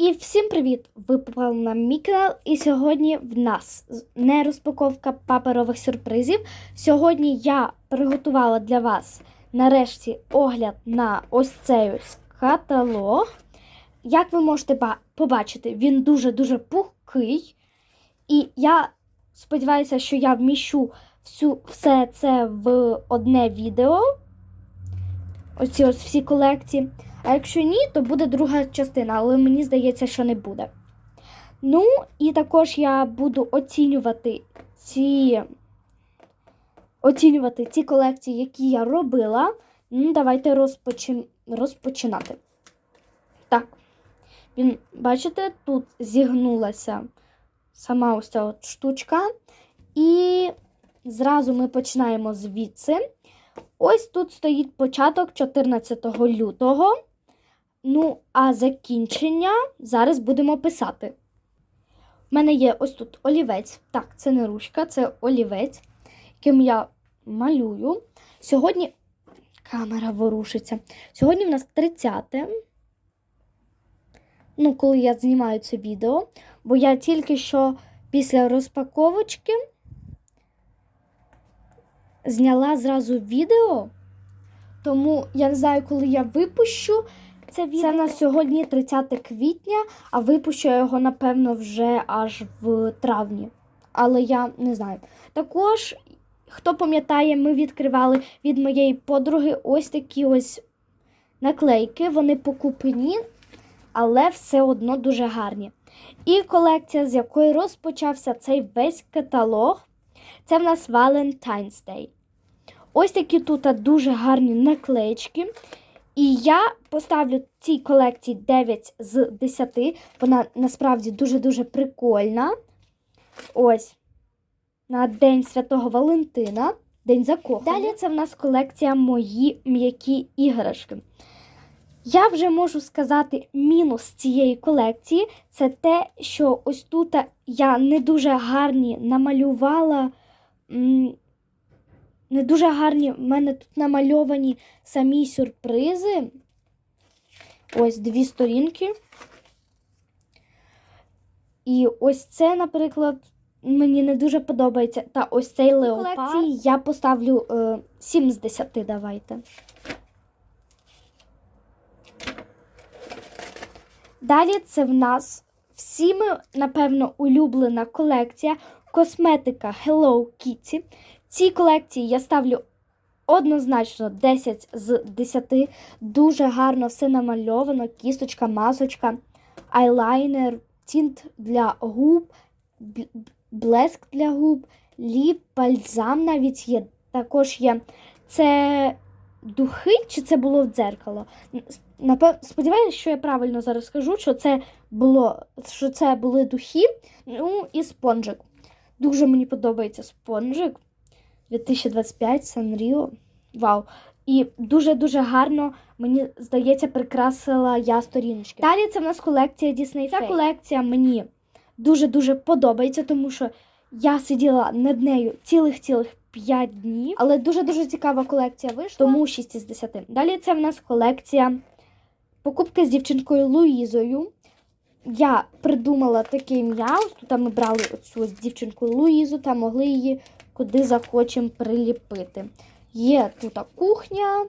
І всім привіт! Ви попали на мій канал, і сьогодні в нас не розпаковка паперових сюрпризів. Сьогодні я приготувала для вас нарешті огляд на ось цей ось каталог. Як ви можете побачити, він дуже-дуже пухкий. І я сподіваюся, що я вміщу всю, все це в одне відео. Оці ось всі колекції. А якщо ні, то буде друга частина, але мені здається, що не буде. Ну, і також я буду оцінювати ці, оцінювати ці колекції, які я робила. Ну, давайте розпочи... розпочинати. Так, він, бачите, тут зігнулася сама ось ця от штучка. І зразу ми починаємо звідси. Ось тут стоїть початок 14 лютого. Ну, а закінчення зараз будемо писати. У мене є ось тут олівець. Так, це не ручка, це олівець, яким я малюю. Сьогодні камера ворушиться. Сьогодні в нас 30. Ну, коли я знімаю це відео, бо я тільки що після розпаковочки зняла зразу відео. Тому я не знаю, коли я випущу це відео. Це на сьогодні 30 квітня, а випущу я його, напевно, вже аж в травні. Але я не знаю. Також, хто пам'ятає, ми відкривали від моєї подруги ось такі ось наклейки. Вони покупні, але все одно дуже гарні. І колекція, з якої розпочався цей весь каталог, це в нас Valentine's Day. Ось такі тут дуже гарні наклеєчки. І я поставлю цій колекції 9 з 10. Вона насправді дуже-дуже прикольна. Ось. На День Святого Валентина, День закоханих. Далі це в нас колекція Мої м'які іграшки. Я вже можу сказати, мінус цієї колекції це те, що ось тут я не дуже гарні намалювала. Не дуже гарні в мене тут намальовані самі сюрпризи. Ось дві сторінки. І ось це, наприклад, мені не дуже подобається. Та ось цей леопард. я поставлю е, 7 з 10, давайте. Далі це в нас всіми, напевно, улюблена колекція косметика Hello Kitty. Цій колекції я ставлю однозначно 10 з 10. Дуже гарно все намальовано. Кісточка, масочка, айлайнер, тінт для губ, блеск для губ, ліп, бальзам навіть є. Також є. Це духи, чи це було дзеркало? Напев... Сподіваюся, що я правильно зараз скажу, що це було, що це були духи, ну і спонжик. Дуже мені подобається спонжик. 2025 Санріо. Вау. І дуже-дуже гарно, мені здається, прикрасила я сторіночки. Далі це в нас колекція Disney Ця колекція мені дуже-дуже подобається, тому що я сиділа над нею цілих-цілих 5 днів. Але дуже-дуже цікава колекція вийшла, тому 6 із 10. Далі це в нас колекція покупки з дівчинкою Луїзою. Я придумала таке ім'я. Ось тут ми брали оцю дівчинку Луїзу та могли її куди захочемо приліпити. Є тут кухня,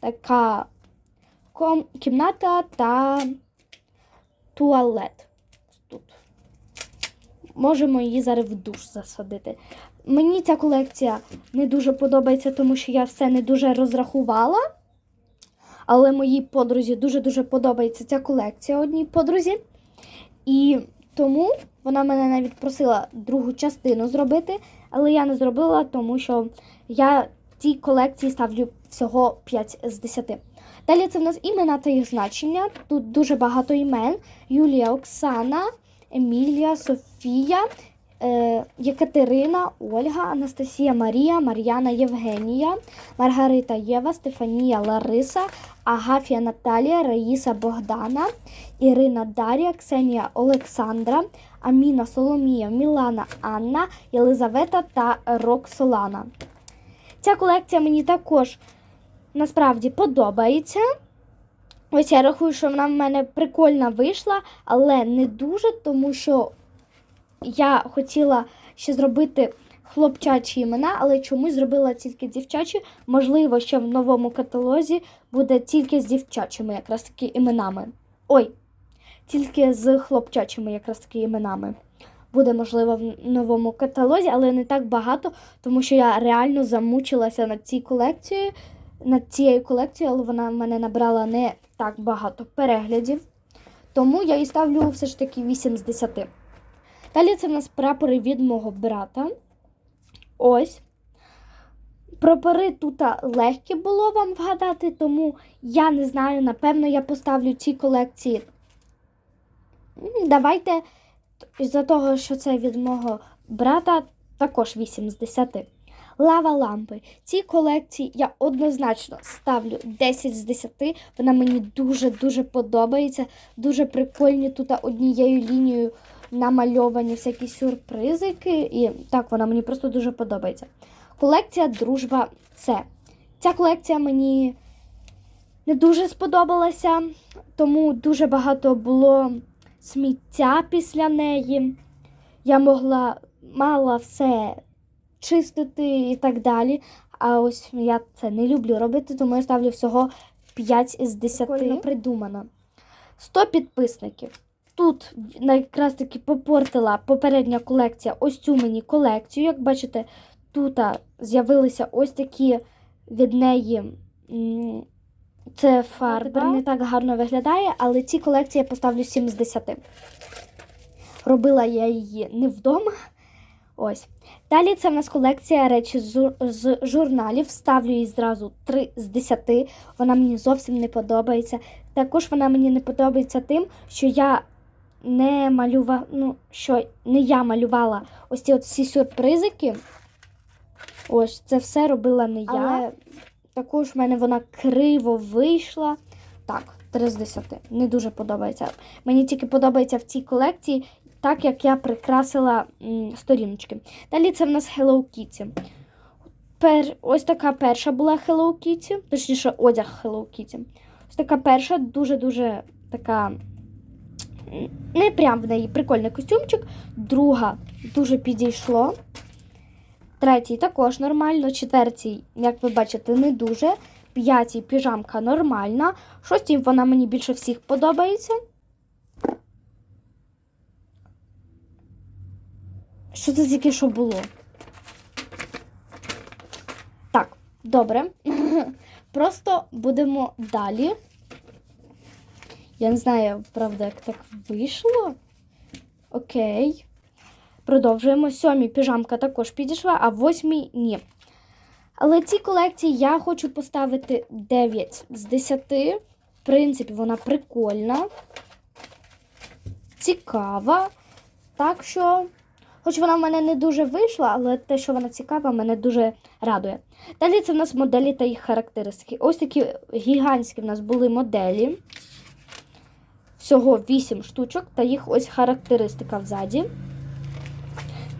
така кімната та туалет. Тут. Можемо її зараз в душ засадити. Мені ця колекція не дуже подобається, тому що я все не дуже розрахувала. Але моїй подрузі дуже-дуже подобається ця колекція одній подрузі. І тому вона мене навіть просила другу частину зробити, але я не зробила, тому що я цій колекції ставлю всього 5 з 10. Далі це в нас імена та їх значення. Тут дуже багато імен: Юлія, Оксана, Емілія, Софія, Єкатерина, Ольга, Анастасія Марія, Мар'яна Євгенія, Маргарита Єва, Стефанія Лариса, Агафія Наталія, Раїса Богдана, Ірина Дар'я, Ксенія Олександра, Аміна Соломія, Мілана Анна, Єлизавета та Роксолана. Ця колекція мені також насправді подобається. Ось я рахую, що вона в мене прикольна вийшла, але не дуже, тому що я хотіла ще зробити хлопчачі імена, але чомусь зробила тільки дівчачі. Можливо, що в новому каталозі буде тільки з дівчачими якраз таки іменами. Ой, тільки з хлопчачими якраз таки іменами. Буде, можливо, в новому каталозі, але не так багато, тому що я реально замучилася над цією колекцією, над цією колекцією, але вона в мене набрала не так багато переглядів. Тому я їй ставлю все ж таки 8 з 10. Далі це в нас прапори від мого брата. Ось. Прапори тут легкі було вам вгадати, тому я не знаю, напевно, я поставлю цій колекції. Давайте з-за того, що це від мого брата, також 8 з 10. Лава лампи. Цій колекції я однозначно ставлю 10 з 10. Вона мені дуже-дуже подобається. Дуже прикольні тут однією лінією намальовані всякі сюрпризики. І так, вона мені просто дуже подобається. Колекція Дружба Це. Ця колекція мені не дуже сподобалася, тому дуже багато було сміття після неї. Я могла мала все чистити і так далі. А ось я це не люблю робити, тому я ставлю всього 5 із 10. Прикольно придумано. 100 підписників. Тут якраз таки попортила попередня колекція ось цю мені колекцію. Як бачите, тут з'явилися ось такі від неї. Це фарба. Не так гарно виглядає, але ці колекції я поставлю 7 з 10. Робила я її не вдома. Ось. Далі це в нас колекція речі з, журналів. Ставлю їй зразу 3 з 10. Вона мені зовсім не подобається. Також вона мені не подобається тим, що я не малювала, ну, що не я малювала ось ці от всі сюрпризики. Ось це все робила не я. Але також в мене вона криво вийшла. Так, 3 з 10. Не дуже подобається. Мені тільки подобається в цій колекції, так як я прикрасила м, сторіночки. Далі це в нас Hello Kitty. Пер... Ось така перша була Hello Kitty, точніше, одяг Hello Kitty. Ось така перша, дуже-дуже така. Не прям в неї прикольний костюмчик. Друга дуже підійшло. Третій також нормально. Четвертій, як ви бачите, не дуже. П'ятій піжамка нормальна. Шостій вона мені більше всіх подобається. Що це тільки що було? Так, добре. Просто будемо далі. Я не знаю, правда, як так вийшло. Окей. Продовжуємо. Сьомій піжамка також підійшла, а восьмій ні. Але ці колекції я хочу поставити 9 з 10. В принципі, вона прикольна, цікава. Так що, хоч вона в мене не дуже вийшла, але те, що вона цікава, мене дуже радує. Далі це в нас моделі та їх характеристики. Ось такі гігантські в нас були моделі. Всього 8 штучок, та їх ось характеристика взаді.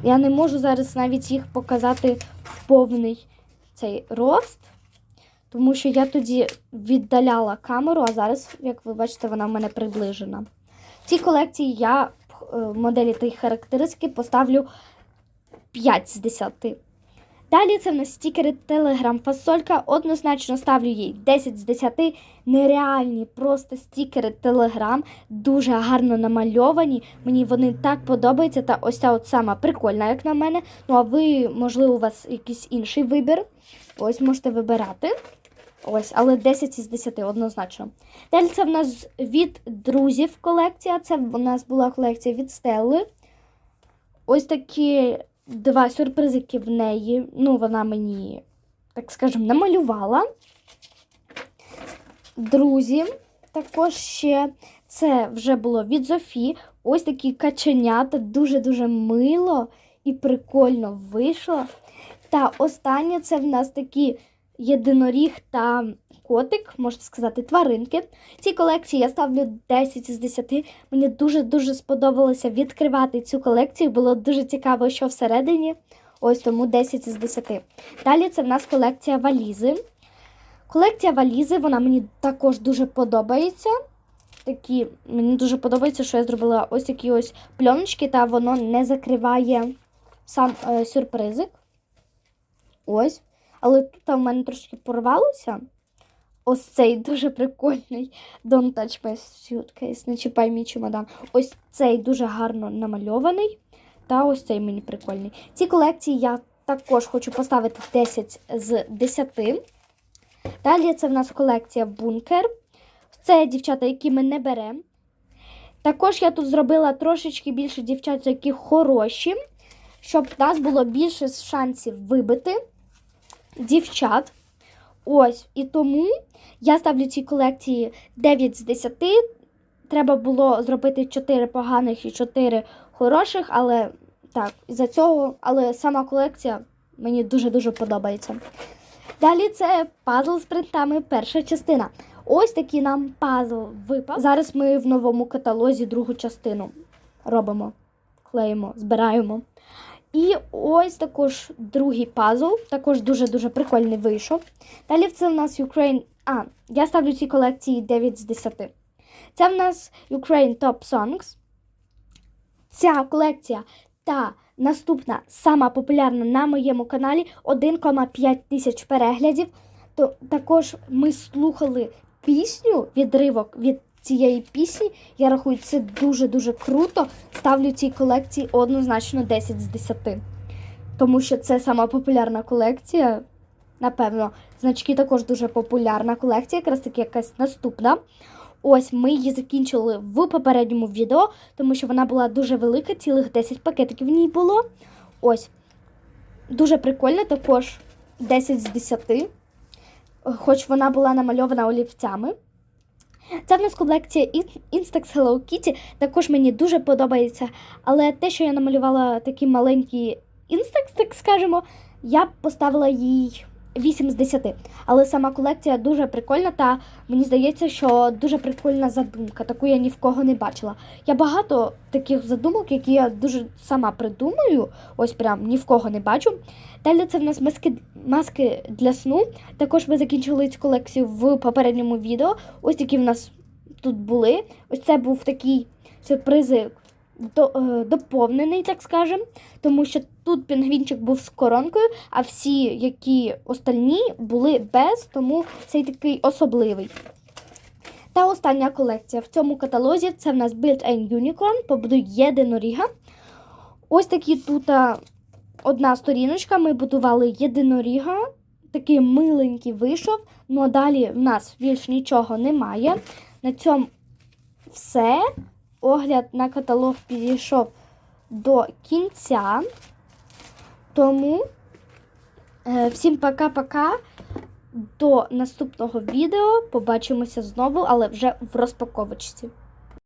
Я не можу зараз навіть їх показати в повний цей рост, тому що я тоді віддаляла камеру, а зараз, як ви бачите, вона в мене приближена. В цій колекції я е, моделі та їх характеристики поставлю 5 з 10. Далі це в нас стікери Telegram фасолька. Однозначно ставлю їй 10 з 10. Нереальні просто стікери Telegram. Дуже гарно намальовані. Мені вони так подобаються. Та ось ця от сама прикольна, як на мене. Ну, а ви, можливо, у вас якийсь інший вибір. Ось можете вибирати. Ось, але 10 із 10 однозначно. Далі це в нас від друзів колекція. Це в нас була колекція від Стелли. Ось такі два сюрпризики в неї. Ну, вона мені, так скажемо, намалювала. Друзі, також ще це вже було від Зофі. Ось такі каченята, дуже-дуже мило і прикольно вийшло. Та останнє це в нас такі єдиноріг та котик, можна сказати, тваринки. Цій колекції я ставлю 10 з 10. Мені дуже-дуже сподобалося відкривати цю колекцію. Було дуже цікаво, що всередині. Ось тому 10 з 10. Далі це в нас колекція валізи. Колекція валізи, вона мені також дуже подобається. Такі, мені дуже подобається, що я зробила ось такі ось пленочки, та воно не закриває сам е, сюрпризик. Ось. Але тут в мене трошки порвалося. Ось цей дуже прикольний. Don't touch my suitcase, не чіпай мій чемодан. Ось цей дуже гарно намальований. Та ось цей мені прикольний. Ці колекції я також хочу поставити 10 з 10. Далі це в нас колекція бункер. Це дівчата, які ми не беремо. Також я тут зробила трошечки більше дівчат, які хороші, щоб в нас було більше шансів вибити дівчат. Ось, і тому я ставлю цій колекції 9 з 10. Треба було зробити 4 поганих і 4 хороших, але так, із-за цього, але сама колекція мені дуже-дуже подобається. Далі це пазл з принтами, перша частина. Ось такий нам пазл випав. Зараз ми в новому каталозі другу частину робимо, клеїмо, збираємо. І ось також другий пазл, також дуже-дуже прикольний вийшов. Далі це в нас Ukraine. А, я ставлю цій колекції 9 з 10. Це в нас Ukraine Top Songs. Ця колекція та наступна сама популярна на моєму каналі 1,5 тисяч переглядів. То також ми слухали пісню, відривок від цієї пісні. Я рахую, це дуже-дуже круто. Ставлю цій колекції однозначно 10 з 10. Тому що це сама популярна колекція. Напевно, значки також дуже популярна колекція, якраз таки якась наступна. Ось ми її закінчили в попередньому відео, тому що вона була дуже велика, цілих 10 пакетиків в ній було. Ось. Дуже прикольна, також 10 з 10. Хоч вона була намальована олівцями. Це в нас колекція In- Instax Hello Kitty. Також мені дуже подобається. Але те, що я намалювала такі маленькі Instax, так скажемо, я поставила їй 8 з 10. Але сама колекція дуже прикольна, та мені здається, що дуже прикольна задумка. Таку я ні в кого не бачила. Я багато таких задумок, які я дуже сама придумаю, ось прям ні в кого не бачу. Далі це в нас маски, маски для сну. Також ми закінчили цю колекцію в попередньому відео. Ось такі в нас тут були. Ось це був такий сюрпризи до, е, доповнений, так скажемо. Тому що тут пінгвінчик був з коронкою, а всі, які остальні, були без, тому цей такий особливий. Та остання колекція в цьому каталозі це в нас Built-in Unicorn, побудуй єдиноріга. Ось такі тут одна сторіночка. Ми будували єдиноріга. Такий миленький вийшов. Ну а далі в нас більш нічого немає. На цьому все. Огляд на каталог підійшов до кінця. Тому е, всім пока-пока. До наступного відео. Побачимося знову, але вже в розпаковочці.